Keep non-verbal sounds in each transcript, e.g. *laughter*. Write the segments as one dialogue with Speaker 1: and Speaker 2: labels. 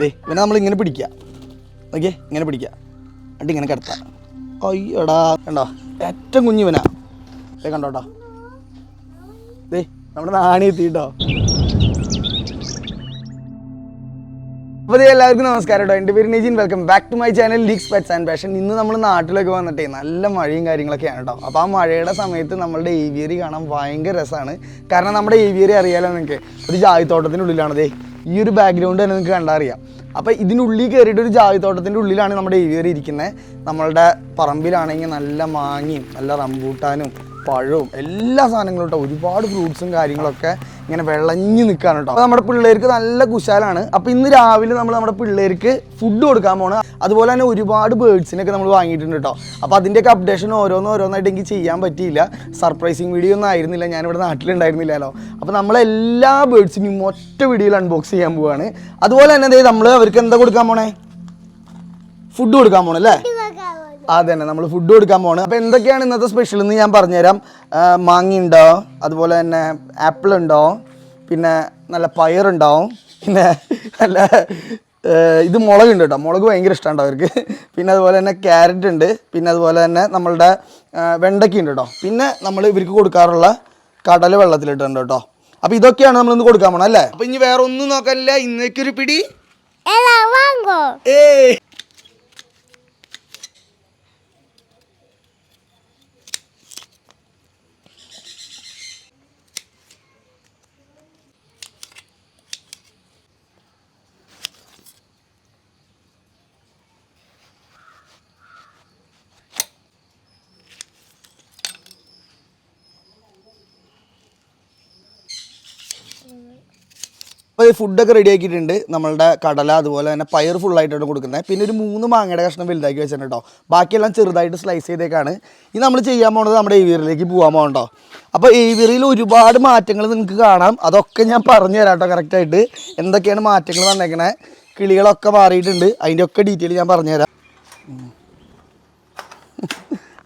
Speaker 1: ദേ ഇവനെ നമ്മൾ ഇങ്ങനെ പിടിക്കുക. ഓക്കെ ഇങ്ങനെ പിടിക്കുക. എന്നിട്ട് ഇങ്ങനെ കിടത്താം. അയ്യടാ. കണ്ടോ? ഏറ്റവും കുഞ്ഞിവനാ ദേ കണ്ടോട്ടോ ദേ നമ്മുടെ നാണി എത്തിട്ടോ. അപ്പോൾ ഇത് എല്ലാവർക്കും നമസ്കാരം കേട്ടോ എന്റെ പേര് Nijin. Welcome back to my channel leeks pets and passion ഇന്ന് നമ്മൾ നാട്ടിലൊക്കെ വന്നിട്ടേ നല്ല മഴയും കാര്യങ്ങളൊക്കെയാണ് കേട്ടോ അപ്പോൾ ആ മഴയുടെ സമയത്ത് നമ്മളുടെ ഏവിയറി കാണാൻ ഭയങ്കര രസമാണ് കാരണം നമ്മുടെ ഏവിയറി അറിയാലോ നിങ്ങൾക്ക്? ഒരു ദേ ഈ ഒരു ബാക്ക്ഗ്രൗണ്ട് തന്നെ നിങ്ങൾക്ക് കണ്ടാൽ അറിയാം അപ്പോൾ ഇതിനുള്ളിൽ കയറിയിട്ട് ഒരു ജാതിത്തോട്ടത്തിന്റെ ഉള്ളിലാണ് നമ്മുടെ ഏവിയറി ഇരിക്കുന്നത്. നമ്മളുടെ പറമ്പിലാണെങ്കിൽ നല്ല മാങ്ങയും നല്ല റംബൂട്ടാനും പഴവും എല്ലാ സാധനങ്ങളും കേട്ടോ ഒരുപാട് ഫ്രൂട്ട്സും കാര്യങ്ങളൊക്കെ ഇങ്ങനെ വെള്ളഞ്ഞ് നിൽക്കാണ് കേട്ടോ അപ്പോൾ നമ്മുടെ പിള്ളേർക്ക് നല്ല കുശാലാണ്. അപ്പോൾ ഇന്ന് രാവിലെ നമ്മൾ നമ്മുടെ പിള്ളേർക്ക് ഫുഡ് കൊടുക്കാൻ പോണേ. അതുപോലെ തന്നെ ഒരുപാട് ബേഡ്സിനൊക്കെ നമ്മൾ വാങ്ങിയിട്ടുണ്ട് കേട്ടോ അപ്പോൾ അതിന്റെയൊക്കെ അപ്ഡേഷൻ ഓരോന്ന് ഓരോന്നായിട്ട് എനിക്ക് ചെയ്യാൻ പറ്റിയില്ല. സർപ്രൈസിങ് വീഡിയോ ഒന്നും ആയിരുന്നില്ല. ഞാനിവിടെ നാട്ടിലുണ്ടായിരുന്നില്ലല്ലോ. അപ്പോൾ നമ്മളെല്ലാ ബേഡ്സിനെയും ഒറ്റ വീഡിയോയിൽ അൺബോക്സ് ചെയ്യാൻ പോവാണ്. അതുപോലെ തന്നെ നമ്മൾ അവർക്ക് എന്താ കൊടുക്കാൻ പോണേ? ഫുഡ് കൊടുക്കാൻ പോണല്ലേ? അതെ തന്നെ നമ്മൾ ഫുഡ് കൊടുക്കാൻ പോകണം അപ്പോൾ എന്തൊക്കെയാണ് ഇന്നത്തെ സ്പെഷ്യൽ എന്ന് ഞാൻ പറഞ്ഞുതരാം. മാങ്ങ ഉണ്ടോ അതുപോലെ തന്നെ ആപ്പിൾ ഉണ്ടോ? പിന്നെ നല്ല പയറുണ്ടാവും പിന്നെ നല്ല ഇത് മുളക് ഉണ്ട് കേട്ടോ. മുളക് ഭയങ്കര ഇഷ്ടമുണ്ടോ അവർക്ക്. പിന്നെ അതുപോലെ തന്നെ ക്യാരറ്റ് ഉണ്ട്. പിന്നെ അതുപോലെ തന്നെ നമ്മളുടെ വെണ്ടയ്ക്ക ഉണ്ട് കേട്ടോ. പിന്നെ നമ്മൾ ഇവർക്ക് കൊടുക്കാറുള്ള കടല വെള്ളത്തിലിട്ടുണ്ട് കേട്ടോ. അപ്പോൾ ഇതൊക്കെയാണ് നമ്മൾ ഇന്ന് കൊടുക്കാൻ പോകണം അല്ലേ? അപ്പോൾ ഇനി വേറെ ഒന്നും നോക്കാനില്ല. ഇന്നേക്കൊരു പിടി.
Speaker 2: എല്ലാം
Speaker 1: അപ്പോൾ ഈ ഫുഡൊക്കെ റെഡി ആക്കിയിട്ടുണ്ട്. നമ്മളുടെ കടല അതുപോലെ തന്നെ പയർ ഫുള്ളായിട്ടാണ് കൊടുക്കുന്നത്. പിന്നെ ഒരു മൂന്ന് മാങ്ങയുടെ കഷ്ണം വലുതാക്കി വെച്ചിട്ടുണ്ട് കേട്ടോ ബാക്കിയെല്ലാം ചെറുതായിട്ട് സ്ലൈസ് ചെയ്തേക്കാണ്. ഇനി നമ്മൾ ചെയ്യാൻ പോകുന്നത് നമ്മുടെ ഏവിയറിലേക്ക് പോകാൻ പോകണ്ടോ അപ്പോൾ ഏവിയറിയിൽ ഒരുപാട് മാറ്റങ്ങൾ നിങ്ങൾക്ക് കാണാം. അതൊക്കെ ഞാൻ പറഞ്ഞു തരാം കറക്റ്റായിട്ട് എന്തൊക്കെയാണ് മാറ്റങ്ങൾ വന്നേക്കണേ? കിളികളൊക്കെ മാറിയിട്ടുണ്ട്. അതിന്റെ ഒക്കെ ഡീറ്റെയിൽ ഞാൻ പറഞ്ഞുതരാം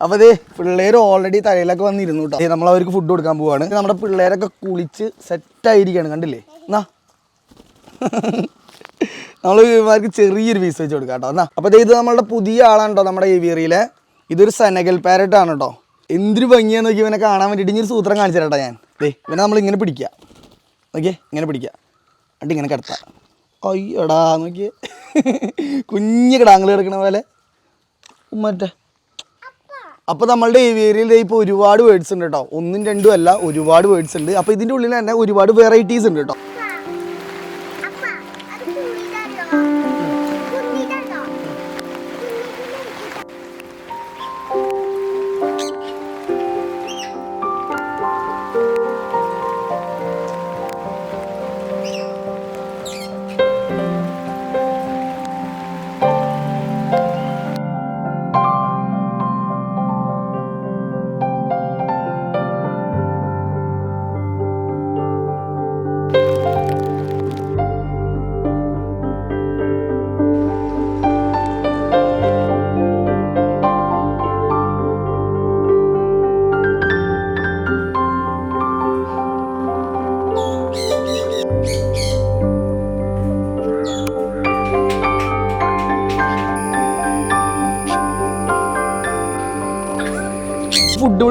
Speaker 1: അപ്പോൾ അതെ പിള്ളേർ ഓൾറെഡി തലയിലൊക്കെ വന്നിരുന്നു കേട്ടോ നമ്മൾ അവർക്ക് ഫുഡ് കൊടുക്കാൻ പോവാണ്. നമ്മുടെ പിള്ളേരൊക്കെ കുളിച്ച് സെറ്റായിരിക്കുകയാണ് കണ്ടില്ലേ? എന്നാ നമ്മൾ ഇവർക്ക് ചെറിയൊരു പീസ് വെച്ച് കൊടുക്കാം കേട്ടോ. എന്നാ അപ്പോൾ ഇത് നമ്മളുടെ പുതിയ ആളാണ് കേട്ടോ നമ്മുടെ ഏവിയറിയിലെ ഇതൊരു സെനഗൽ പാരറ്റ് ആണ് കേട്ടോ എന്തൊരു ഭംഗിയാന്ന് നോക്കി ഇവനെ കാണാൻ വേണ്ടിയിട്ട് ഇനി ഒരു സൂത്രം കാണിച്ചു തരാം ഞാൻ. ദേ ഇവനെ നമ്മൾ ഇങ്ങനെ പിടിക്കുക. നോക്കിയേ ഇങ്ങനെ പിടിക്കുക. എന്നിട്ട് ഇങ്ങനെ കിടത്താം. അയ്യോടാ നോക്കിയേ. കുഞ്ഞു കിടാങ്ങൾ കിടക്കണ പോലെ. മറ്റേ അപ്പോൾ നമ്മളുടെ ഏവിയറിയിൽ ഇപ്പോൾ ഒരുപാട് വേർഡ്സ് ഉണ്ട് കേട്ടോ. ഒന്നും രണ്ടും അല്ല ഒരുപാട് വേർഡ്സ് ഉണ്ട്. അപ്പോൾ ഇതിന്റെ ഉള്ളിൽ തന്നെ ഒരുപാട് വെറൈറ്റീസ് ഉണ്ട് കേട്ടോ.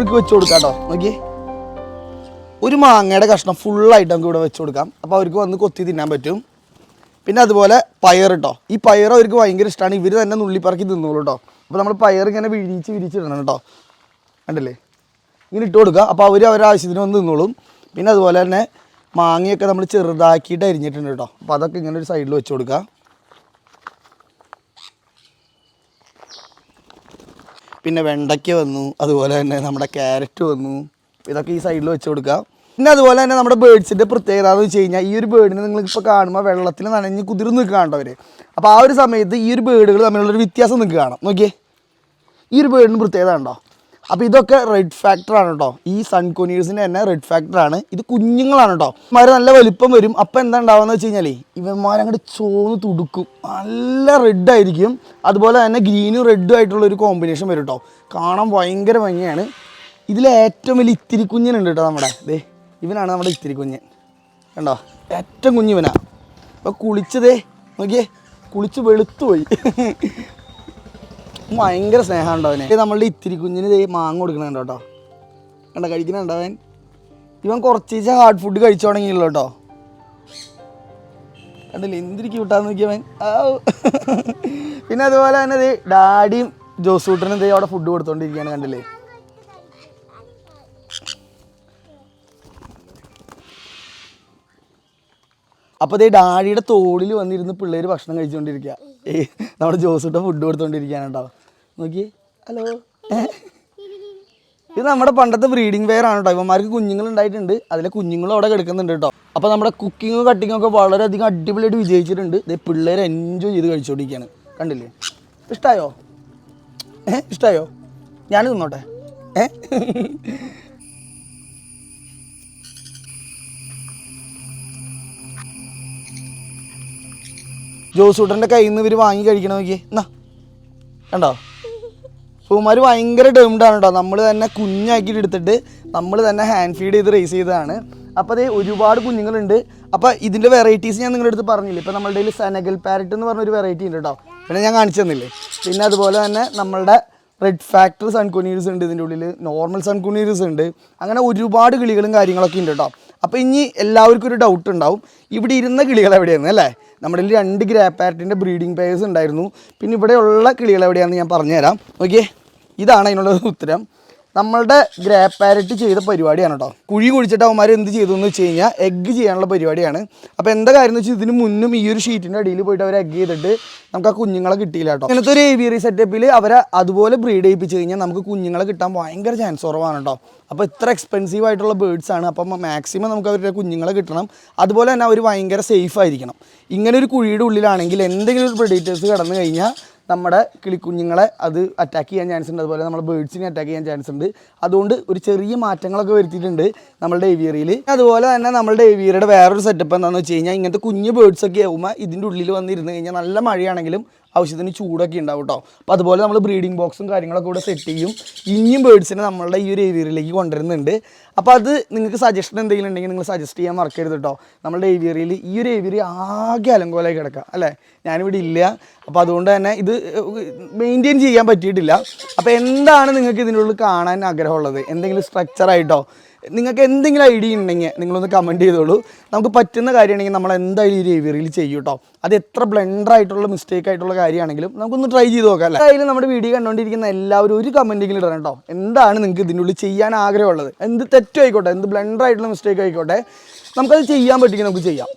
Speaker 1: ഇവിടേക്ക് വെച്ച് കൊടുക്കാം കേട്ടോ നോക്കിയേ. ഒരു മാങ്ങയുടെ കഷ്ണം ഫുള്ളായിട്ട് നമുക്ക് ഇവിടെ വെച്ച് കൊടുക്കാം. അപ്പോൾ അവർക്ക് വന്ന് കൊത്തി തിന്നാൻ പറ്റും. പിന്നെ അതുപോലെ പയർ കേട്ടോ ഈ പയർ അവർക്ക് ഭയങ്കര ഇഷ്ടമാണ് ഇവർ തന്നെ നുള്ളിപ്പറക്കി തിന്നോളൂ കേട്ടോ അപ്പോൾ നമ്മൾ പയർ ഇങ്ങനെ വിഴിച്ച് വിരിച്ചിടണം കേട്ടോ കണ്ടില്ലേ? ഇങ്ങനെ ഇട്ട് കൊടുക്കുക. അപ്പോൾ അവർ അവരുടെ ആവശ്യത്തിന് വന്ന് തിന്നോളും. പിന്നെ അതുപോലെ തന്നെ മാങ്ങയൊക്കെ നമ്മൾ ചെറുതാക്കിയിട്ട് അരിഞ്ഞിട്ടുണ്ട് കേട്ടോ അപ്പോൾ അതൊക്കെ ഇങ്ങനെ ഒരു സൈഡിൽ വെച്ച് കൊടുക്കുക. പിന്നെ വെണ്ടയ്ക്ക വന്നു അതുപോലെ തന്നെ നമ്മുടെ ക്യാരറ്റ് വന്നു. ഇതൊക്കെ ഈ സൈഡിൽ വെച്ച് കൊടുക്കാം. പിന്നെ അതുപോലെ തന്നെ നമ്മുടെ ബേഡ്സിന്റെ പ്രത്യേകത എന്ന് വെച്ച് കഴിഞ്ഞാൽ ഈ ഒരു ബേഡിനെ നിങ്ങളിപ്പോൾ കാണുമ്പോൾ വെള്ളത്തിൽ നനഞ്ഞ് കുതിർന്ന് നിൽക്കുകയാണോ അപ്പോൾ ആ ഒരു സമയത്ത് ഈ ഒരു ബേഡുകൾ തമ്മിലുള്ളൊരു വ്യത്യാസം നിങ്ങൾക്ക് കാണാം. നോക്കിയേ. ഈ ഒരു ബേഡിന് പ്രത്യേകത ഉണ്ടോ അപ്പോൾ ഇതൊക്കെ റെഡ് ഫാക്ടറാണ് കേട്ടോ ഈ സൺകൊനീഴ്സിന്റെ തന്നെ റെഡ് ഫാക്ടറാണ് ഇത് കുഞ്ഞുങ്ങളാണ് കേട്ടോ ഇവന്മാർ നല്ല വലിപ്പം വരും. അപ്പോൾ എന്താ ഉണ്ടാവുക വെച്ച് കഴിഞ്ഞാൽ ഇവന്മാരങ്ങോട്ട് ചോന്ന് തുടുക്കും. നല്ല റെഡ് ആയിരിക്കും. അതുപോലെ തന്നെ ഗ്രീനും റെഡും ആയിട്ടുള്ള ഒരു കോമ്പിനേഷൻ വരും കേട്ടോ കാണാൻ ഭയങ്കര ഭംഗിയാണ്. ഇതിൽ ഏറ്റവും വലിയ ഇത്തിരി കുഞ്ഞിനുണ്ട് കേട്ടോ നമ്മുടെ. ദേ ഇവനാണ് നമ്മുടെ ഇത്തിരി കുഞ്ഞ് കണ്ടോ? ഏറ്റവും കുഞ്ഞിവനാ. അപ്പോൾ കുളിച്ചതേ നോക്കിയേ കുളിച്ച് വെളുത്തു പോയി ഭയങ്കര സ്നേഹമുണ്ടോ അവനെ. ഇത് നമ്മളുടെ ഇത്തിരി കുഞ്ഞിന് ഇതേ മാങ്ങ കൊടുക്കണുണ്ടോ കേട്ടോ. കണ്ട കഴിക്കണുണ്ടാവൻ ഇവൻ കുറച്ച് ഹാർഡ് ഫുഡ് കഴിച്ചു തുടങ്ങിയല്ലോ കേട്ടോ. കണ്ടില്ല എന്തിരി ക്യൂട്ടാന്ന് നോക്കിയവൻ പിന്നെ അതുപോലെ തന്നെ ഇത് ഡാഡിയും ജോസൂട്ടനും ദേ അവിടെ ഫുഡ് കൊടുത്തോണ്ടിരിക്കുകയാണ് കണ്ടില്ലേ? അപ്പോൾ ഇതേ ഡാഡിയുടെ തോളിൽ വന്നിരുന്ന് പിള്ളേര് ഭക്ഷണം കഴിച്ചുകൊണ്ടിരിക്കുക ഏ നമ്മുടെ ജോസൂട്ട ഫുഡ് കൊടുത്തോണ്ടിരിക്കുകയാണ് കേട്ടോ നോക്കി. ഹലോ ഇത് നമ്മുടെ പണ്ടത്തെ ബ്രീഡിംഗ് വെയർ ആണ് കേട്ടോ ഇവന്മാർക്ക് കുഞ്ഞുങ്ങൾ ഉണ്ടായിട്ടുണ്ട്. അതിലെ കുഞ്ഞുങ്ങളും അവിടെ കിടക്കുന്നുണ്ട് കേട്ടോ. അപ്പോൾ നമ്മുടെ കുക്കിങ്ങും കട്ടിങ്ങും ഒക്കെ വളരെയധികം അടിപൊളിയായിട്ട് വിജയിച്ചിട്ടുണ്ട്. ഇത് പിള്ളേർ എൻജോയ് ചെയ്ത് കഴിച്ചുകൊണ്ടിരിക്കുകയാണ് കണ്ടില്ലേ? ഇഷ്ടമായോ ഏ? ഇഷ്ടമായോ ഞാൻ തിന്നോട്ടെ. ഏ? ജോസൂട്ടന്റെ കയ്യിൽ നിന്ന് ഇവർ വാങ്ങി കഴിക്കണം നോക്കി എന്നാ കണ്ടോ? പൂമാർ ഭയങ്കര ഡേംഡാണ് കേട്ടോ നമ്മൾ തന്നെ കുഞ്ഞാക്കിയിട്ട് എടുത്തിട്ട് നമ്മൾ തന്നെ ഹാൻഡ് ഫീഡ് ചെയ്ത് റേസ് ചെയ്തതാണ്. അപ്പോൾ അതേ ഒരുപാട് കുഞ്ഞുങ്ങളുണ്ട്. അപ്പോൾ ഇതിന്റെ വെറൈറ്റീസ് ഞാൻ നിങ്ങളുടെ അടുത്ത് പറഞ്ഞില്ലേ? ഇപ്പോൾ നമ്മളുടെ കയ്യിൽ സനഗൽ പാരറ്റ് എന്ന് പറഞ്ഞൊരു വെറൈറ്റി ഉണ്ട് കേട്ടോ പിന്നെ ഞാൻ കാണിച്ചു തന്നില്ലേ? പിന്നെ അതുപോലെ തന്നെ നമ്മളുടെ റെഡ് ഫാക്ടർ സൺകുനീർസ് ഉണ്ട് ഇതിന്റെ ഉള്ളിൽ നോർമൽ സൺകുനീർസ് ഉണ്ട്. അങ്ങനെ ഒരുപാട് കിളികളും കാര്യങ്ങളൊക്കെ ഉണ്ട് കേട്ടോ അപ്പോൾ ഇനി എല്ലാവർക്കും ഒരു ഡൗട്ട് ഉണ്ടാവും. ഇവിടെ ഇരുന്ന കിളികൾ എവിടെയാണ് അല്ലേ? നമ്മുടെ രണ്ട് ഗ്രാപ്പാരറ്റിന്റെ ബ്രീഡിംഗ് പേഴ്സ് ഉണ്ടായിരുന്നു. പിന്നെ ഇവിടെയുള്ള കിളികൾ എവിടെയാണെന്ന് ഞാൻ പറഞ്ഞുതരാം. ഓക്കെ ഇതാണ് അതിനുള്ള ഉത്തരം. നമ്മളുടെ ഗ്രേ പാരറ്റ് ചെയ്ത പരിപാടിയാണ് കേട്ടോ കുഴി കുഴിച്ചിട്ട് അവന്മാർ എന്ത് ചെയ്തു എന്ന് വെച്ച് കഴിഞ്ഞാൽ എഗ്ഗ് ചെയ്യാനുള്ള പരിപാടിയാണ്. അപ്പോൾ എന്താ കാര്യം എന്ന് വെച്ചാൽ ഇതിന് മുന്നും ഈ ഒരു ഷീറ്റിന്റെ അടിയിൽ പോയിട്ട് അവർ എഗ്ഗ് ചെയ്തിട്ട് നമുക്ക് ആ കുഞ്ഞുങ്ങളെ കിട്ടിയില്ല കേട്ടോ ഇങ്ങനത്തെ ഒരു ഏവിയറി സെറ്റപ്പിൽ അവരെ അതുപോലെ ബ്രീഡ് ചെയ്യിപ്പിച്ച് കഴിഞ്ഞാൽ നമുക്ക് കുഞ്ഞുങ്ങളെ കിട്ടാൻ ഭയങ്കര ചാൻസ് കുറവാണ് കേട്ടോ അപ്പോൾ ഇത്ര എക്സ്പെൻസീവ് ആയിട്ടുള്ള ബേഡ്സ് ആണ്. അപ്പം മാക്സിമം നമുക്ക് അവരുടെ കുഞ്ഞുങ്ങളെ കിട്ടണം. അതുപോലെ തന്നെ അവർ ഭയങ്കര സേഫ് ആയിരിക്കണം. ഇങ്ങനെ ഒരു കുഴിയുടെ ഉള്ളിലാണെങ്കിൽ എന്തെങ്കിലും ഒരു പ്രെഡേറ്റേഴ്സ് കടന്നു കഴിഞ്ഞാൽ നമ്മുടെ കിളിക്കുഞ്ഞുങ്ങളെ അത് അറ്റാക്ക് ചെയ്യാൻ ചാൻസ് ഉണ്ട്. അതുപോലെ നമ്മുടെ ബേഡ്സിനെ അറ്റാക്ക് ചെയ്യാൻ ചാൻസ് ഉണ്ട്. അതുകൊണ്ട് ഒരു ചെറിയ മാറ്റങ്ങളൊക്കെ വരുത്തിയിട്ടുണ്ട് നമ്മുടെ ഏവിയറിയിൽ അതുപോലെ തന്നെ നമ്മളുടെ ഏവിയറിയുടെ വേറൊരു സെറ്റപ്പ് എന്താണെന്ന് വെച്ച് കഴിഞ്ഞാൽ ഇങ്ങനത്തെ കുഞ്ഞ് ബേഡ്സൊക്കെ ആകുമ്പോൾ ഇതിന്റെ ഉള്ളിൽ വന്നിരുന്ന് കഴിഞ്ഞാൽ നല്ല മഴയാണെങ്കിലും ആവശ്യത്തിന് ചൂടൊക്കെ ഉണ്ടാവും കേട്ടോ അപ്പോൾ അതുപോലെ നമ്മൾ ബ്രീഡിംഗ് ബോക്സും കാര്യങ്ങളൊക്കെ കൂടെ സെറ്റ് ചെയ്യും. ഇനിയും ബേഡ്സിനെ നമ്മളുടെ ഈ ഒരു ഏവിയറിലേക്ക് കൊണ്ടുവരുന്നുണ്ട്. അപ്പോൾ അത് നിങ്ങൾക്ക് സജഷൻ എന്തെങ്കിലും ഉണ്ടെങ്കിൽ നിങ്ങൾ സജസ്റ്റ് ചെയ്യാൻ മറക്കരുത് കേട്ടോ നമ്മളുടെ ഏവിയറിയിൽ ഈ ഒരു ഏവിയറി ആകെ അലങ്കോലായി കിടക്കുക അല്ലേ? ഞാനിവിടെ ഇല്ല. അപ്പോൾ അതുകൊണ്ട് തന്നെ ഇത് മെയിന്റെയിൻ ചെയ്യാൻ പറ്റിയിട്ടില്ല. അപ്പോൾ എന്താണ് നിങ്ങൾക്ക് ഇതിനുള്ളിൽ കാണാൻ ആഗ്രഹമുള്ളത്? എന്തെങ്കിലും സ്ട്രക്ചറായിട്ടോ നിങ്ങൾക്ക് എന്തെങ്കിലും ഐഡിയ ഉണ്ടെങ്കിൽ നിങ്ങളൊന്ന് കമന്റ് ചെയ്തോളൂ. നമുക്ക് പറ്റുന്ന കാര്യമാണെങ്കിൽ നമ്മൾ എന്തായാലും ഈ ഏവിയറിയിൽ ചെയ്യും കേട്ടോ അത് എത്ര ബ്ലെൻഡർ ആയിട്ടുള്ള മിസ്റ്റേക്ക് ആയിട്ടുള്ള കാര്യമാണെങ്കിലും നമുക്കൊന്ന് ട്രൈ ചെയ്ത് നോക്കാം അല്ലേ? നമ്മുടെ വീഡിയോ കണ്ടുകൊണ്ടിരിക്കുന്ന എല്ലാവരും ഒരു കമന്റെങ്കിലും ഇടണം കേട്ടോ എന്താണ് നിങ്ങൾക്ക് ഇതിനുള്ളിൽ ചെയ്യാൻ ആഗ്രഹമുള്ളത്? എന്ത് തെറ്റും ആയിക്കോട്ടെ? എന്ത് ബ്ലെൻഡർ ആയിട്ടുള്ള മിസ്റ്റേക്ക് ആയിക്കോട്ടെ? നമുക്കത് ചെയ്യാൻ പറ്റുമെങ്കിൽ നമുക്ക് ചെയ്യാം.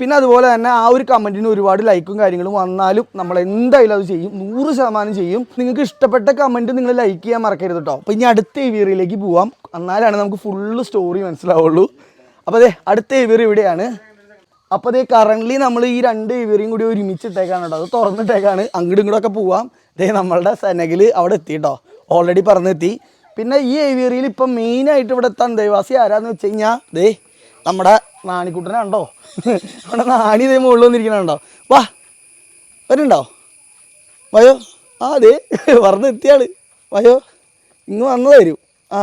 Speaker 1: പിന്നെ അതുപോലെ തന്നെ ആ ഒരു കമന്റിന് ഒരുപാട് ലൈക്കും കാര്യങ്ങളും വന്നാലും നമ്മൾ എന്തായാലും അത് ചെയ്യും. നൂറ് ശതമാനം ചെയ്യും. നിങ്ങൾക്ക് ഇഷ്ടപ്പെട്ട കമന്റ് നിങ്ങൾ ലൈക്ക് ചെയ്യാൻ മറക്കരുത് കേട്ടോ അപ്പോൾ ഇനി അടുത്ത ഏവിയറിയിലേക്ക് പോവാം. എന്നാലാണ് നമുക്ക് ഫുള്ള് സ്റ്റോറി മനസ്സിലാവുള്ളൂ. അപ്പോൾ അതെ അടുത്ത ഏവിയറി ഇവിടെയാണ്. അപ്പോൾ അതേ കറന്റ്ലി നമ്മൾ ഈ രണ്ട് ഏവിയറിയും കൂടി ഒരുമിച്ച് ഇട്ടേക്കാണ് കേട്ടോ അത് തുറന്നിട്ടേക്കാണ്. അങ്ങോട്ടും ഇങ്ങോട്ടൊക്കെ പോവാം. ദേ നമ്മളുടെ സെനഗിൽ അവിടെ എത്തി കേട്ടോ ഓൾറെഡി പറഞ്ഞെത്തി പിന്നെ ഈ ഏവിയറിയിൽ ഇപ്പം മെയിനായിട്ട് ഇവിടെ എത്താൻ ദേവാസി ആരാന്ന് വെച്ച് കഴിഞ്ഞാൽ ദേ നമ്മുടെ നാണിക്കുട്ടനെ ഉണ്ടോ നമ്മുടെ നാണി ഇതേ മുകളിൽ വന്നിരിക്കണുണ്ടോ? വാ വരുന്നുണ്ടോ? വയോ ആ അതെ പറഞ്ഞ് എത്തിയാൾ. വയോ ഇങ്ങ് വന്നു തരൂ ആ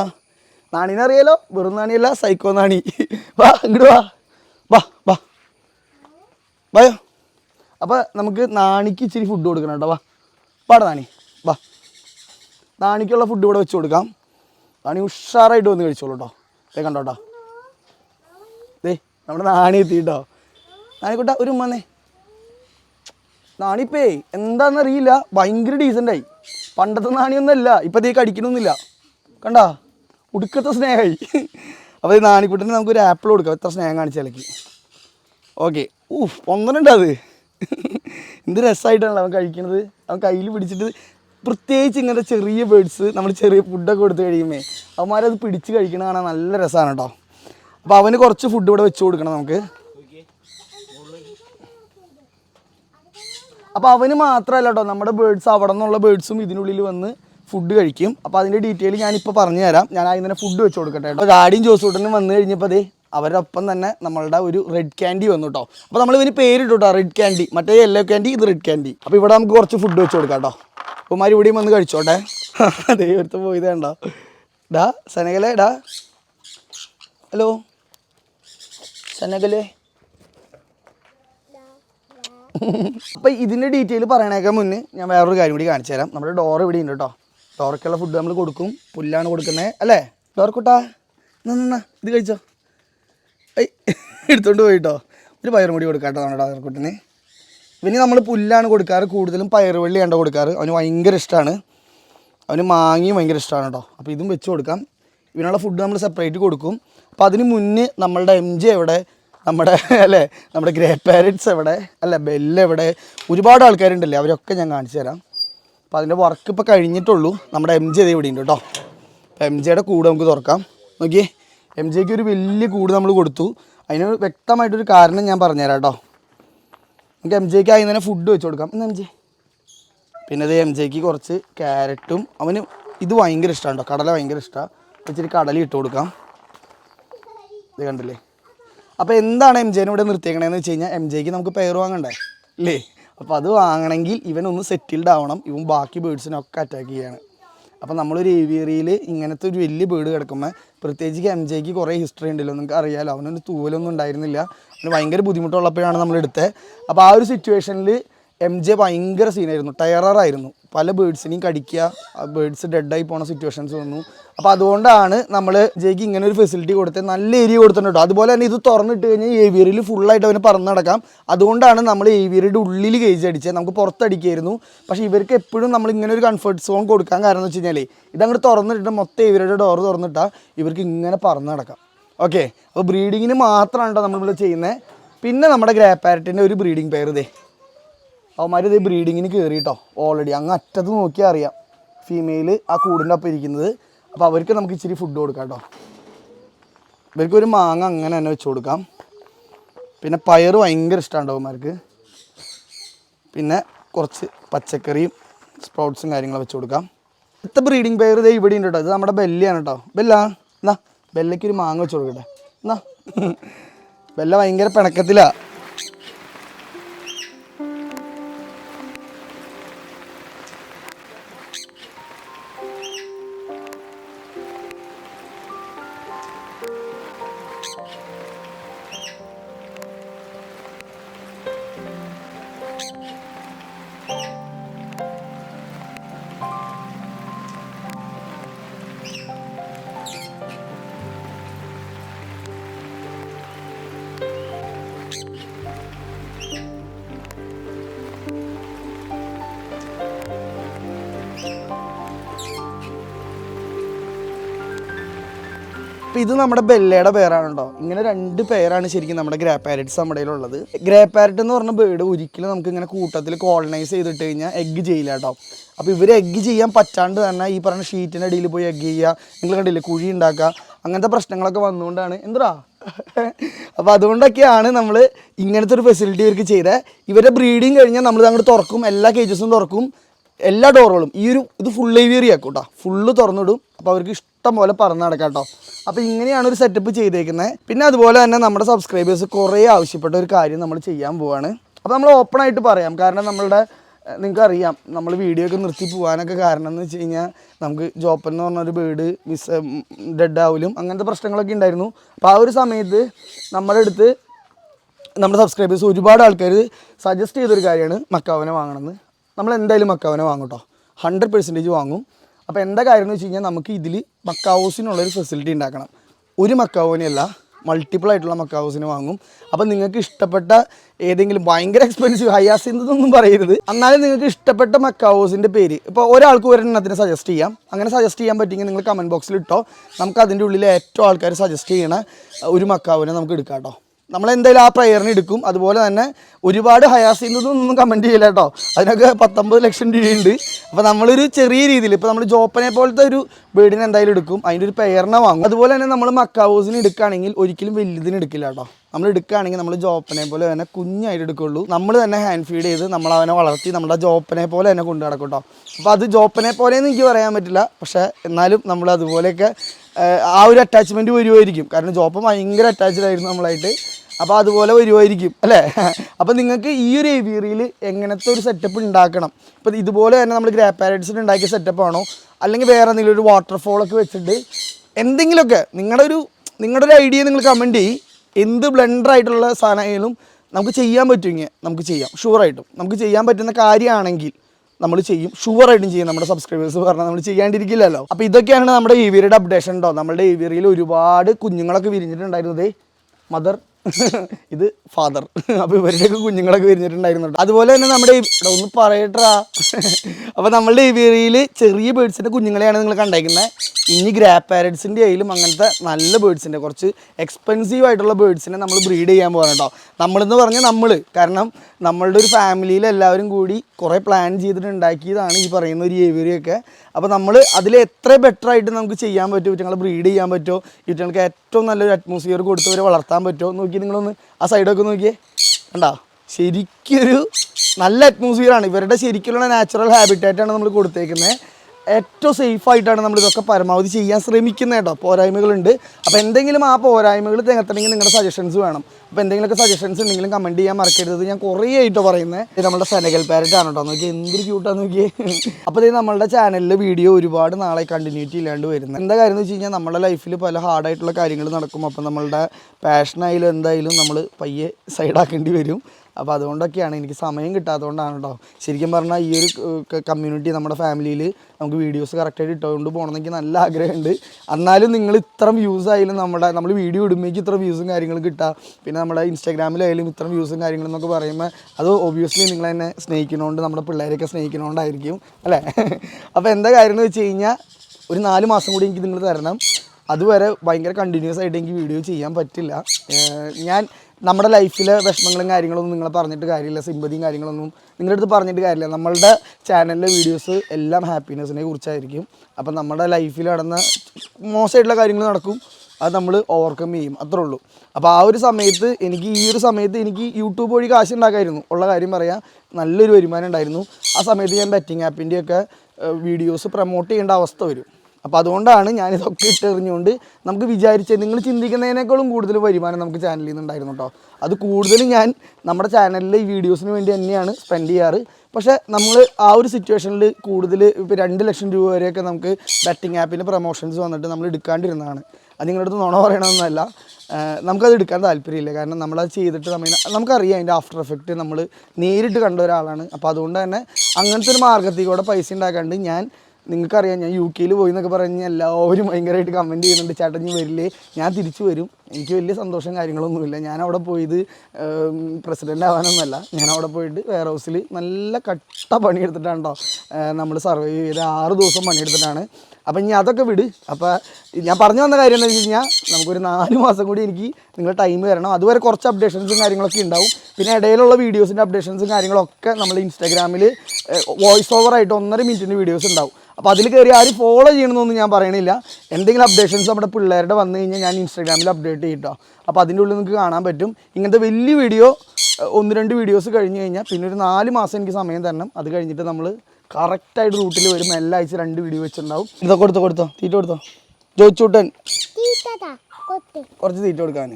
Speaker 1: നാണീനെ അറിയാലോ? വെറും നാണിയല്ല സൈക്കോ നാണി. വാ ഇങ്ങോട്ട് വാ. വാ വാ. വയോ അപ്പോൾ നമുക്ക് നാണിക്ക് ഇച്ചിരി ഫുഡ് കൊടുക്കണം കേട്ടോ വാ. പാടാ നാണി വാ. നാണിക്കുള്ള ഫുഡ് ഇവിടെ വെച്ച് കൊടുക്കാം. നാണി ഉഷാറായിട്ട് വന്ന് കഴിച്ചോളൂ കേട്ടോ കേട്ടോ ദേ നമ്മുടെ നാണി എത്തി കേട്ടോ നാണിക്കുട്ട ഒരു ഉമ്മന്നേ നാണിപ്പേ എന്താണെന്നറിയില്ല ഭയങ്കര ഡീസന്റായി പണ്ടത്തെ നാണിയൊന്നുമല്ല ഇപ്പം ദേ കടിക്കണമൊന്നുമില്ല കണ്ടാ? ഉടുക്കത്തെ സ്നേഹമായി അപ്പോൾ ഈ നാണിക്കുട്ടന് നമുക്കൊരു ആപ്പിൾ കൊടുക്കാം. എത്ര സ്നേഹം കാണിച്ചാലേക്ക് ഓക്കെ. ഊഫ് ഒന്നരണ്ട് അത്? എന്ത് രസമായിട്ടാണല്ലോ അവൻ കഴിക്കണത്. അവൻ കയ്യിൽ പിടിച്ചിട്ട് പ്രത്യേകിച്ച് ഇങ്ങനത്തെ ചെറിയ ബേഡ്സ് നമ്മൾ ചെറിയ ഫുഡൊക്കെ കൊടുത്ത് കഴിയുമ്പോൾ അവന്മാരത് പിടിച്ച് കഴിക്കണ കാണാൻ നല്ല രസമാണ് കേട്ടോ. അപ്പോൾ അവന് കുറച്ച് ഫുഡ് ഇവിടെ വെച്ച് കൊടുക്കണം നമുക്ക്. അപ്പോൾ അവന് മാത്രമല്ല കേട്ടോ നമ്മുടെ ബേഡ്സ് അവിടെ നിന്നുള്ള ബേഡ്സും ഇതിനുള്ളിൽ വന്ന് ഫുഡ് കഴിക്കും. അപ്പോൾ അതിന്റെ ഡീറ്റെയിൽ ഞാനിപ്പോൾ പറഞ്ഞു തരാം ഞാൻ അതിന് തന്നെ ഫുഡ് വെച്ച് കൊടുക്കട്ടെ കേട്ടോ ഗാഡിയും ജോസൂട്ടനും വന്നു കഴിഞ്ഞപ്പോൾ അതേ അവരുടെ ഒപ്പം തന്നെ നമ്മളുടെ ഒരു റെഡ് ക്യാൻഡി വന്നു കേട്ടോ അപ്പോൾ നമ്മൾ ഇവന് പേരിട്ടു കേട്ടോ റെഡ് ക്യാൻഡി മറ്റേ യെല്ലോ ക്യാൻഡി ഇത് റെഡ് ക്യാൻഡി അപ്പോൾ ഇവിടെ നമുക്ക് കുറച്ച് ഫുഡ് വെച്ച് കൊടുക്കാം കേട്ടോ ഉമാർ ഇവിടെയും വന്ന് കഴിച്ചോട്ടെ. *laughs* അതേ ഇവിടുത്തെ പോയത് കണ്ടോ. ഡാ സനകലേ ഡാ. ഹലോ. സനകലേ *laughs* അപ്പോൾ ഇതിന്റെ ഡീറ്റെയിൽ പറയണേക്കാൻ മുന്നേ ഞാൻ വേറൊരു കാര്യം കൂടി കാണിച്ചു തരാം. നമ്മുടെ ഡോർ ഇവിടെ ഉണ്ട് കേട്ടോ ഡോറക്കുള്ള ഫുഡ് നമ്മൾ കൊടുക്കും. പുല്ലാണ് കൊടുക്കുന്നത് അല്ലേ? ഡോർക്കുട്ടാ എന്നാ ഇത് കഴിച്ചോ. ഐ *laughs* എടുത്തോണ്ട് പോയിട്ടോ ഒരു പയറും കൂടി കൊടുക്കാട്ടോ നമ്മുടെ ഡോർക്കുട്ടിന് പിന്നെ നമ്മൾ പുല്ലാണ് കൊടുക്കാറ്. കൂടുതലും പയറുവള്ളിയാണ് കൊടുക്കാറ്. അവന് ഭയങ്കര ഇഷ്ടമാണ് അവന് മാങ്ങിയും ഭയങ്കര ഇഷ്ടമാണ് കേട്ടോ അപ്പോൾ ഇതും വെച്ച് കൊടുക്കാം. ഇവനുള്ള ഫുഡ് നമ്മൾ സെപ്പറേറ്റ് കൊടുക്കും. അപ്പോൾ അതിന് മുന്നേ നമ്മളുടെ എം ജെ എവിടെ നമ്മുടെ അല്ലേ? നമ്മുടെ ഗ്രേ പാരൻസ് എവിടെ? അല്ല ബെല്ല് എവിടെ? ഒരുപാട് ആൾക്കാരുണ്ടല്ലേ? അവരൊക്കെ ഞാൻ കാണിച്ചു തരാം. അപ്പോൾ അതിന്റെ വർക്ക് ഇപ്പോൾ കഴിഞ്ഞിട്ടുള്ളൂ. നമ്മുടെ എം ജെ ഇവിടെ ഉണ്ട് കേട്ടോ. എം ജെയുടെ കൂട് നമുക്ക് തുറക്കാം. നോക്കിയേ എം ജെക്ക് ഒരു വലിയ കൂട് നമ്മൾ കൊടുത്തു. അതിന് വ്യക്തമായിട്ടൊരു കാരണം ഞാൻ പറഞ്ഞുതരാം കേട്ടോ. നമുക്ക് എം ജെക്ക് അതിന് തന്നെ ഫുഡ് വെച്ച് കൊടുക്കാം. എം ജെ പിന്നെ അത് എം ജെക്ക് കുറച്ച് ക്യാരറ്റും അവന് ഇത് ഭയങ്കര ഇഷ്ടമാണ് കേട്ടോ. കടല ഭയങ്കര ഇഷ്ടമാണ് ഇച്ചിരി കടല ഇട്ട് കൊടുക്കാം. ഇത് കണ്ടില്ലേ? അപ്പോൾ എന്താണ് എം ജെനെ ഇവിടെ നിർത്തിയേക്കണേന്ന് വെച്ച് കഴിഞ്ഞാൽ എം ജെക്ക് നമുക്ക് പെയർ വാങ്ങണ്ടേ? ഇല്ലേ? അപ്പോൾ അത് വാങ്ങണമെങ്കിൽ ഇവൻ ഒന്ന് സെറ്റിൽഡ് ആവണം. ഇവൻ ബാക്കി ബേഡ്സിനൊക്കെ അറ്റാക്ക് ചെയ്യാണ്. അപ്പോൾ നമ്മളൊരു ഏവിയറിയിൽ ഇങ്ങനത്തെ ഒരു വലിയ ബേഡ് കിടക്കുമ്പോൾ പ്രത്യേകിച്ച് എം ജെക്ക് കുറേ ഹിസ്റ്ററി ഉണ്ടല്ലോ. നിങ്ങൾക്ക് അറിയാമല്ലോ അവനൊരു തൂവലൊന്നും ഉണ്ടായിരുന്നില്ല. അവന് ഭയങ്കര ബുദ്ധിമുട്ടുള്ളപ്പോഴാണ് നമ്മൾ എടുത്തത് അപ്പോൾ ആ ഒരു സിറ്റുവേഷനിൽ എം ജെ ഭയങ്കര സീനായിരുന്നു ടയറായിരുന്നു പല ബേഡ്സിനെയും കടിക്കുക ബേഡ്സ് ഡെഡായി പോണ സിറ്റുവേഷൻസ് വന്നു. അപ്പോൾ അതുകൊണ്ടാണ് നമ്മൾ ജയ്ക്ക് ഇങ്ങനെ ഒരു ഫെസിലിറ്റി കൊടുത്ത്. നല്ല ഏരിയ കൊടുത്തിട്ടുണ്ട് അതുപോലെ തന്നെ ഇത് തുറന്നിട്ട് കഴിഞ്ഞാൽ ഏവിയറിൽ ഫുള്ളായിട്ട് അവന് പറന്ന് നടക്കാം. അതുകൊണ്ടാണ് നമ്മൾ ഏവിയറിയുടെ ഉള്ളിൽ കേജ് അടിച്ചത് നമുക്ക് പുറത്തടിക്കായിരുന്നു. പക്ഷേ ഇവർക്ക് എപ്പോഴും നമ്മൾ ഇങ്ങനെ ഒരു കംഫർട്ട് സോൺ കൊടുക്കാൻ കാരണം എന്ന് വെച്ച് കഴിഞ്ഞാൽ ഇതങ്ങോട്ട് തുറന്നിട്ട് മൊത്തം ഏവിയറിയുടെ ഡോർ തുറന്നിട്ടാൽ ഇവർക്ക് ഇങ്ങനെ പറന്ന് നടക്കാം. ഓക്കെ അപ്പോൾ ബ്രീഡിങ്ങിന് മാത്രമാണ് കേട്ടോ നമ്മളിവിടെ ചെയ്യുന്നത് പിന്നെ നമ്മുടെ ഗ്രാപ്പാരറ്റിന്റെ ഒരു ബ്രീഡിങ് പെയർ ഇതേ അവന്മാർ ഇത് ബ്രീഡിങ്ങിന് കയറി കേട്ടോ ഓൾറെഡി അങ്ങ് അറ്റത്ത് നോക്കിയാൽ അറിയാം. ഫീമെയിൽ ആ കൂടിന്റെ ഒപ്പം ഇരിക്കുന്നത്. അപ്പോൾ അവർക്ക് നമുക്ക് ഇച്ചിരി ഫുഡ് കൊടുക്കാം കേട്ടോ ഇവർക്ക് ഒരു മാങ്ങ അങ്ങനെ തന്നെ വെച്ച് കൊടുക്കാം. പിന്നെ പയർ ഭയങ്കര ഇഷ്ടമാണ് അവന്മാർക്ക്. പിന്നെ കുറച്ച് പച്ചക്കറിയും സ്പ്രൗട്ട്സും കാര്യങ്ങളും വെച്ച് കൊടുക്കാം. അടുത്ത ബ്രീഡിങ് പെയർ ഇതേ ഇവിടെ ഉണ്ട് കേട്ടോ ഇത് നമ്മുടെ ബെല്ലയാണ് കേട്ടോ ബെല്ല എന്നാ ബെല്ലയ്ക്ക് ഒരു മാങ്ങ വെച്ച് കൊടുക്കട്ടെ. എന്നാ *laughs* ബെല്ല ഭയങ്കര പിണക്കത്തിലാണ് ഇത് നമ്മുടെ ബെല്ലയുടെ പേരാണ് കേട്ടോ ഇങ്ങനെ രണ്ട് പേരാണ് ശരിക്കും നമ്മുടെ ഗ്രേ പാരറ്റ്സ് നമ്മുടെ ഉള്ളത് ഗ്രേ പാരറ്റ് എന്ന് പറഞ്ഞ ബേർഡ് ഒരിക്കലും നമുക്ക് ഇങ്ങനെ കൂട്ടത്തിൽ കോളനൈസ് ചെയ്തിട്ട് കഴിഞ്ഞാൽ എഗ്ഗ് ചെയ്യില്ല കേട്ടോ. അപ്പോൾ ഇവർ എഗ്ഗ് ചെയ്യാൻ പറ്റാണ്ട് തന്നെ ഈ പറഞ്ഞ ഷീറ്റിന്റെ അടിയിൽ പോയി എഗ്ഗ് ചെയ്യുക നിങ്ങൾ കണ്ടില്ലേ കുഴി ഉണ്ടാക്കുക അങ്ങനത്തെ പ്രശ്നങ്ങളൊക്കെ വന്നുകൊണ്ടാണ് എന്തുടാ? *laughs* അപ്പോൾ അതുകൊണ്ടൊക്കെയാണ് നമ്മൾ ഇങ്ങനത്തെ ഒരു ഫെസിലിറ്റി ഇവർക്ക് ചെയ്തത് ഇവരുടെ ബ്രീഡിങ് കഴിഞ്ഞാൽ നമ്മൾ അങ്ങോട്ട് തുറക്കും എല്ലാ കേജസും തുറക്കും എല്ലാ ഡോറുകളും ഈ ഒരു ഇത് ഫുൾ ഏവിയറി ആക്കും കേട്ടോ ഫുള്ള് തുറന്നിടും. അപ്പോൾ അവർക്ക് ഇഷ്ടം പോലെ പറന്ന് നടക്കാം കേട്ടോ അപ്പോൾ ഇങ്ങനെയാണ് ഒരു സെറ്റപ്പ് ചെയ്തേക്കുന്നത് പിന്നെ അതുപോലെ തന്നെ നമ്മുടെ സബ്സ്ക്രൈബേഴ്സ് കുറേ ആവശ്യപ്പെട്ട ഒരു കാര്യം നമ്മൾ ചെയ്യാൻ പോവാണ്. അപ്പോൾ നമ്മൾ ഓപ്പൺ ആയിട്ട് പറയാം. കാരണം നമ്മളുടെ നിങ്ങൾക്ക് അറിയാം നമ്മൾ വീഡിയോ ഒക്കെ നിർത്തി പോകാനൊക്കെ കാരണം എന്ന് വെച്ച് കഴിഞ്ഞാൽ നമുക്ക് ജോപ്പൻ എന്ന് പറഞ്ഞൊരു ബേഡ് മിസ് ഡെഡ് ആവലും അങ്ങനത്തെ പ്രശ്നങ്ങളൊക്കെ ഉണ്ടായിരുന്നു. അപ്പോൾ ആ ഒരു സമയത്ത് നമ്മുടെ അടുത്ത് നമ്മുടെ സബ്സ്ക്രൈബേഴ്സ് ഒരുപാട് ആൾക്കാർ സജസ്റ്റ് ചെയ്തൊരു കാര്യമാണ് മക്കാവനെ വാങ്ങണമെന്ന് നമ്മൾ എന്തായാലും മക്കാവനെ വാങ്ങും കേട്ടോ ഹൺഡ്രഡ് പെർസെന്റേജ് വാങ്ങും. അപ്പോൾ എന്താ കാര്യം എന്ന് വെച്ച് കഴിഞ്ഞാൽ നമുക്ക് ഇതിൽ മക്കാവൂസിനുള്ളൊരു ഫെസിലിറ്റി ഉണ്ടാക്കണം. ഒരു മക്കാവോനെയല്ല മൾട്ടിപ്പിൾ ആയിട്ടുള്ള മക്കാവൂസിന് വാങ്ങും. അപ്പോൾ നിങ്ങൾക്ക് ഇഷ്ടപ്പെട്ട ഏതെങ്കിലും ഭയങ്കര എക്സ്പെൻസീവ് ഹയാസിന്നൊന്നും പറയരുത്. എന്നാലും നിങ്ങൾക്ക് ഇഷ്ടപ്പെട്ട മക്കാവൂസിന്റെ പേര്. ഇപ്പോൾ ഒരാൾക്ക് ഒരെണ്ണത്തിന് സജസ്റ്റ് ചെയ്യാം. അങ്ങനെ സജസ്റ്റ് ചെയ്യാൻ പറ്റിയെങ്കിൽ നിങ്ങൾ കമന്റ് ബോക്സിൽ ഇട്ടോ. നമുക്ക് അതിന്റെ ഉള്ളിൽ ഏറ്റവും ആൾക്കാർ സജസ്റ്റ് ചെയ്യണ ഒരു മക്കാവോനെ നമുക്ക് എടുക്കാം കേട്ടോ. നമ്മൾ എന്തായാലും ആ പ്രയറിന് എടുക്കും. അതുപോലെ തന്നെ ഒരുപാട് ഹയാസിന്നൊന്നും കമന്റ് ചെയ്യില്ല കേട്ടോ. അതിനൊക്കെ പത്തൊമ്പത് ലക്ഷം രൂപയുണ്ട്. അപ്പോൾ നമ്മളൊരു ചെറിയ രീതിയിൽ ഇപ്പോൾ നമ്മൾ ജോപ്പനെ പോലത്തെ ഒരു ബേഡിനെ എന്തായാലും എടുക്കും. അതിന്റെ ഒരു പെയറിനെ വാങ്ങും. അതുപോലെ തന്നെ നമ്മൾ മക്കാവൂസിന് എടുക്കുകയാണെങ്കിൽ ഒരിക്കലും വലുതിന് എടുക്കില്ല കേട്ടോ. നമ്മൾ എടുക്കുകയാണെങ്കിൽ നമ്മൾ ജോപ്പനെ പോലെ തന്നെ കുഞ്ഞായിട്ട് എടുക്കുള്ളൂ. നമ്മൾ തന്നെ ഹാൻഡ് ഫീഡ് ചെയ്ത് നമ്മൾ അവനെ വളർത്തി നമ്മുടെ ജോപ്പനെ പോലെ തന്നെ കൊണ്ടു നടക്കും കേട്ടോ. അപ്പോൾ അത് ജോപ്പനെ പോലെയെന്ന് എനിക്ക് പറയാൻ പറ്റില്ല. പക്ഷേ എന്നാലും നമ്മൾ അതുപോലെയൊക്കെ ആ ഒരു അറ്റാച്ച്മെന്റ് വരുമായിരിക്കും കാരണം ജോപ്പ് ഭയങ്കര അറ്റാച്ച്ഡ് ആയിരുന്നു നമ്മളായിട്ട്. അപ്പോൾ അതുപോലെ വരുമായിരിക്കും അല്ലേ? *laughs* അപ്പോൾ നിങ്ങൾക്ക് ഈ ഒരു ഏവിയറിയിൽ എങ്ങനത്തെ ഒരു സെറ്റപ്പ് ഉണ്ടാക്കണം? ഇപ്പോൾ ഇതുപോലെ തന്നെ നമ്മൾ ഗ്രേ പാരറ്റ്സിന് ഉണ്ടാക്കിയ സെറ്റപ്പ് ആണോ? അല്ലെങ്കിൽ വേറെ എന്തെങ്കിലും ഒരു വാട്ടർഫോളൊക്കെ വെച്ചിട്ട് എന്തെങ്കിലുമൊക്കെ നിങ്ങളുടെ ഒരു നിങ്ങളുടെ ഒരു ഐഡിയ നിങ്ങൾ കമന്റ് ചെയ്യും. എന്ത് ബ്ലെൻഡർ ആയിട്ടുള്ള സാധനമായാലും നമുക്ക് ചെയ്യാൻ പറ്റുമെങ്കിൽ നമുക്ക് ചെയ്യാം. ഷുവറായിട്ടും നമുക്ക് ചെയ്യാൻ പറ്റുന്ന കാര്യമാണെങ്കിൽ നമ്മൾ ചെയ്യും. ഷുവർ ഷുവറായിട്ടും ചെയ്യും നമ്മുടെ സബ്സ്ക്രൈബേഴ്സ് പറഞ്ഞാൽ നമ്മൾ ചെയ്യാണ്ടിരിക്കില്ലല്ലോ. അപ്പോൾ ഇതൊക്കെയാണ് നമ്മുടെ ഇവിയുടെ അപ്ഡേഷൻ ഉണ്ടോ? നമ്മുടെ ഇവിറിയിൽ ഒരുപാട് കുഞ്ഞുങ്ങളൊക്കെ വിരിഞ്ഞിട്ടുണ്ടായിരുന്നതേ മദർ *laughs* ഇത് ഫാദർ *laughs* അപ്പോൾ ഇവരുടെയൊക്കെ കുഞ്ഞുങ്ങളൊക്കെ വിരിഞ്ഞിട്ടുണ്ടായിരുന്നു കേട്ടോ. അതുപോലെ തന്നെ നമ്മുടെ ഈ- ഒന്ന് പറയട്ടാ *laughs* അപ്പോൾ നമ്മളുടെ ഏവിയറിയിൽ ചെറിയ ബേഡ്സിന്റെ കുഞ്ഞുങ്ങളെയാണ് നിങ്ങൾ കണ്ടേക്കുന്നത് ഇനി ഗ്രാപ്പ് പാരറ്റ്സിന്റെ ആയാലും അങ്ങനത്തെ നല്ല ബേഡ്സിന്റെ കുറച്ച് എക്സ്പെൻസീവ് ആയിട്ടുള്ള ബേഡ്സിനെ നമ്മൾ ബ്രീഡ് ചെയ്യാൻ പോകണം കേട്ടോ നമ്മളെന്ന് പറഞ്ഞാൽ നമ്മൾ കാരണം നമ്മളുടെ ഒരു ഫാമിലിയിൽ എല്ലാവരും കൂടി കുറേ പ്ലാൻ ചെയ്തിട്ട് ഉണ്ടാക്കിയതാണ് ഈ പറയുന്ന ഒരു ഏവിയറിയൊക്കെ. അപ്പോൾ നമ്മൾ അതിൽ എത്ര ബെറ്റർ ആയിട്ട് നമുക്ക് ചെയ്യാൻ പറ്റും ഇവറ്റങ്ങളെ ബ്രീഡ് ചെയ്യാൻ പറ്റുമോ ഇവറ്റങ്ങൾക്ക് ഏറ്റവും നല്ലൊരു അറ്റ്മോസ്ഫിയർ കൊടുത്തവരെ വളർത്താൻ പറ്റുമോ നോക്കി നിങ്ങളൊന്ന് ആ സൈഡൊക്കെ നോക്കിയേ. കണ്ടാ? ശരിക്കൊരു നല്ല അറ്റ്മോസ്ഫിയറാണ് ഇവരുടെ ശരിക്കുള്ള നാച്ചുറൽ ഹാബിറ്റായിട്ടാണ് നമ്മൾ കൊടുത്തേക്കുന്നത് ഏറ്റവും സേഫ് ആയിട്ടാണ് നമ്മൾ ഇതൊക്കെ പരമാവധി ചെയ്യാൻ ശ്രമിക്കുന്നത് കേട്ടോ പോരായ്മകളുണ്ട്. അപ്പോൾ എന്തെങ്കിലും ആ പോരായ്മകൾ തേങ്ങത്തണമെങ്കിൽ നിങ്ങളുടെ സജഷൻസ് വേണം. അപ്പോൾ എന്തെങ്കിലുമൊക്കെ സജഷൻസ് ഉണ്ടെങ്കിലും കമന്റ് ചെയ്യാൻ മറക്കരുത്. ഞാൻ കുറേ ആയിട്ടോ പറയുന്നത് നമ്മുടെ സെനഗൽ പാരറ്റ് ആണ് കേട്ടോ നോക്കി എന്തൊരു ക്യൂട്ടാണ് നോക്കിയേ. അപ്പോൾ ഇത് നമ്മുടെ ചാനലിലെ വീഡിയോ ഒരുപാട് നാളെ കണ്ടിന്യൂറ്റി ഇല്ലാണ്ട് വരുന്നത് എന്താ കാര്യം എന്ന് വെച്ച് കഴിഞ്ഞാൽ നമ്മുടെ ലൈഫിൽ പല ഹാർഡായിട്ടുള്ള കാര്യങ്ങൾ നടക്കും. അപ്പോൾ നമ്മളുടെ പാഷനായാലും എന്തായാലും നമ്മൾ പയ്യെ സൈഡാക്കേണ്ടി വരും. അപ്പോൾ അതുകൊണ്ടൊക്കെയാണ് എനിക്ക് സമയം കിട്ടാത്തതുകൊണ്ടാണ് കേട്ടോ ശരിക്കും പറഞ്ഞാൽ ഈ ഒരു കമ്മ്യൂണിറ്റി നമ്മുടെ ഫാമിലിയിൽ നമുക്ക് വീഡിയോസ് കറക്റ്റായിട്ട് ഇട്ടുകൊണ്ട് പോകണമെങ്കിൽ നല്ല ആഗ്രഹമുണ്ട് എന്നാലും നിങ്ങൾ ഇത്രയും വ്യൂസ് ആയാലും നമ്മുടെ നമ്മൾ വീഡിയോ ഇടുമ്പോഴേക്ക് ഇത്ര വ്യൂസും കാര്യങ്ങളും കിട്ടുക പിന്നെ നമ്മുടെ ഇൻസ്റ്റാഗ്രാമിലായാലും ഇത്ര വ്യൂസും കാര്യങ്ങളും എന്നൊക്കെ പറയുമ്പോൾ അത് ഒബ്വിയസ്ലി നിങ്ങൾ എന്നെ സ്നേഹിക്കണോണ്ട് നമ്മുടെ പിള്ളേരെയൊക്കെ സ്നേഹിക്കണോണ്ടായിരിക്കും അല്ലേ? *laughs* അപ്പോൾ എന്താ കാര്യം എന്ന് വെച്ച് കഴിഞ്ഞാൽ ഒരു നാല് മാസം കൂടി എനിക്ക് നിങ്ങൾ തരണം. അതുവരെ ഭയങ്കര കണ്ടിന്യൂസ് ആയിട്ട് എനിക്ക് വീഡിയോ ചെയ്യാൻ പറ്റില്ല. ഞാൻ നമ്മുടെ ലൈഫിലെ വിഷമങ്ങളും കാര്യങ്ങളൊന്നും നിങ്ങൾ പറഞ്ഞിട്ട് കാര്യമില്ല സിമ്പതിയും കാര്യങ്ങളൊന്നും നിങ്ങളുടെ അടുത്ത് പറഞ്ഞിട്ട് കാര്യമില്ല. നമ്മളുടെ ചാനലിലെ വീഡിയോസ് എല്ലാം ഹാപ്പിനെസ്സിനെ കുറിച്ചായിരിക്കും. അപ്പം നമ്മുടെ ലൈഫിൽ നടന്ന മോശമായിട്ടുള്ള കാര്യങ്ങൾ നടക്കും. അത് നമ്മൾ ഓവർകം ചെയ്യും. അത്രേ ഉള്ളൂ. അപ്പോൾ ആ ഒരു സമയത്ത് എനിക്ക് ഈ ഒരു സമയത്ത് എനിക്ക് യൂട്യൂബ് വഴി കാശ് ഉണ്ടാക്കായിരുന്നു. ഉള്ള കാര്യം പറയാം. നല്ലൊരു വരുമാനം ഉണ്ടായിരുന്നു. ആ സമയത്ത് ഞാൻ ബെറ്റിംഗ് ആപ്പിന്റെയൊക്കെ വീഡിയോസ് പ്രൊമോട്ട് ചെയ്യേണ്ട അവസ്ഥ വരും. അപ്പോൾ അതുകൊണ്ടാണ് ഞാനിതൊക്കെ ഇട്ടെറിഞ്ഞുകൊണ്ട് നമുക്ക് വിചാരിച്ചത് നിങ്ങൾ ചിന്തിക്കുന്നതിനേക്കാളും കൂടുതൽ വരുമാനം നമുക്ക് ചാനലിൽ നിന്നുണ്ടായിരുന്നു കേട്ടോ അത് കൂടുതലും ഞാൻ നമ്മുടെ ചാനലിലെ ഈ വീഡിയോസിന് വേണ്ടി തന്നെയാണ് സ്പെൻഡ് ചെയ്യാറ്. പക്ഷേ നമ്മൾ ആ ഒരു സിറ്റുവേഷനിൽ കൂടുതൽ ഇപ്പോൾ രണ്ട് ലക്ഷം രൂപ വരെയൊക്കെ നമുക്ക് ബെറ്റിംഗ് ആപ്പിന്റെ പ്രൊമോഷൻസ് വന്നിട്ട് നമ്മൾ എടുക്കാണ്ടിരുന്നതാണ്. അത് നിങ്ങളുടെ അടുത്ത് നുണ പറയണമെന്നല്ല നമുക്കത് എടുക്കാൻ താല്പര്യമില്ല. കാരണം നമ്മളത് ചെയ്തിട്ട് നമ്മൾ നമുക്കറിയാം അതിന്റെ ആഫ്റ്റർ എഫക്റ്റ് നമ്മൾ നേരിട്ട് കണ്ട ഒരാളാണ്. അപ്പോൾ അതുകൊണ്ട് തന്നെ അങ്ങനത്തെ ഒരു മാർഗത്തിൽ കൂടെ പൈസ ഉണ്ടാക്കാണ്ട് ഞാൻ നിങ്ങൾക്കറിയാം ഞാൻ യു കെയിൽ പോയി എന്നൊക്കെ പറഞ്ഞ് എല്ലാവരും ഭയങ്കരമായിട്ട് കമന്റ് ചെയ്യുന്നുണ്ട്. ചേട്ടൻ ഇനി വരില്ലേ? ഞാൻ തിരിച്ചു വരും. എനിക്ക് വലിയ സന്തോഷം കാര്യങ്ങളൊന്നുമില്ല. ഞാൻ അവിടെ പോയത് പ്രസിഡന്റ് ആവാനൊന്നുമല്ല ഞാൻ അവിടെ പോയിട്ട് വെയർ ഹൗസിൽ നല്ല കട്ട പണിയെടുത്തിട്ടാണ് കേട്ടോ നമ്മൾ സർവൈവ് ചെയ്ത് ആറ് ദിവസം പണിയെടുത്തിട്ടാണ്. അപ്പം ഇനി അതൊക്കെ വിട്. അപ്പോൾ ഞാൻ പറഞ്ഞു വന്ന കാര്യം എന്താ വെച്ച് കഴിഞ്ഞാൽ നമുക്കൊരു നാല് മാസം കൂടി എനിക്ക് നിങ്ങൾ ടൈം തരണം. അതുവരെ കുറച്ച് അപ്ഡേഷൻസും കാര്യങ്ങളൊക്കെ ഉണ്ടാവും പിന്നെ ഇടയിലുള്ള വീഡിയോസിന്റെ അപ്ഡേഷൻസും കാര്യങ്ങളൊക്കെ നമ്മൾ ഇൻസ്റ്റാഗ്രാമിൽ വോയിസ് ഓവർ ആയിട്ട് ഒന്നര മിനിറ്റിന്റെ വീഡിയോസ് ഉണ്ടാവും അപ്പോൾ അതിൽ കയറി ആരും ഫോളോ ചെയ്യണമെന്നൊന്നും ഞാൻ പറയണില്ല. എന്തെങ്കിലും അപ്ഡേഷൻസ് നമ്മുടെ പിള്ളേരുടെ വന്നു കഴിഞ്ഞാൽ ഞാൻ ഇൻസ്റ്റാഗ്രാമിൽ അപ്ഡേറ്റ് ചെയ്യട്ടോ. അപ്പോൾ അതിന്റെ ഉള്ളിൽ നിങ്ങൾക്ക് കാണാൻ പറ്റും. ഇങ്ങനത്തെ വലിയ വീഡിയോ ഒന്ന് രണ്ട് വീഡിയോസ് കഴിഞ്ഞ് കഴിഞ്ഞാൽ പിന്നെ ഒരു നാല് മാസം എനിക്ക് സമയം തരണം. അത് കഴിഞ്ഞിട്ട് നമ്മൾ കറക്റ്റായിട്ട് റൂട്ടിൽ വരും. എല്ലാ ആഴ്ച രണ്ട് വീഡിയോ വെച്ചിട്ടുണ്ടാവും. ഇതൊക്കെ കൊടുത്തോ കൊടുത്തോ? തീറ്റ കൊടുത്തോ?
Speaker 2: ജോയിച്ചൂട്ടൻ.
Speaker 1: കുറച്ച് തീറ്റ കൊടുക്കാൻ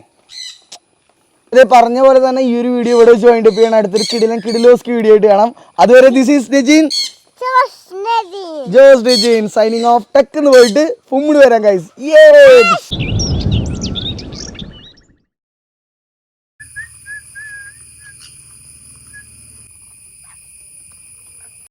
Speaker 1: ഇത് പറഞ്ഞ പോലെ തന്നെ ഈ ഒരു വീഡിയോ ഇവിടെ വെച്ച് വൈൻഡപ്പ് ചെയ്യണം. അടുത്തൊരു കിടിലൻ കിടിലോസ്കി വീഡിയോ ആയിട്ട് കാണാം. അതുവരെ this is Nijin Jose Dijin signing off take എന്ന് പോയിട്ട് ഫുമ്മിട് വരാൻ കൈസ്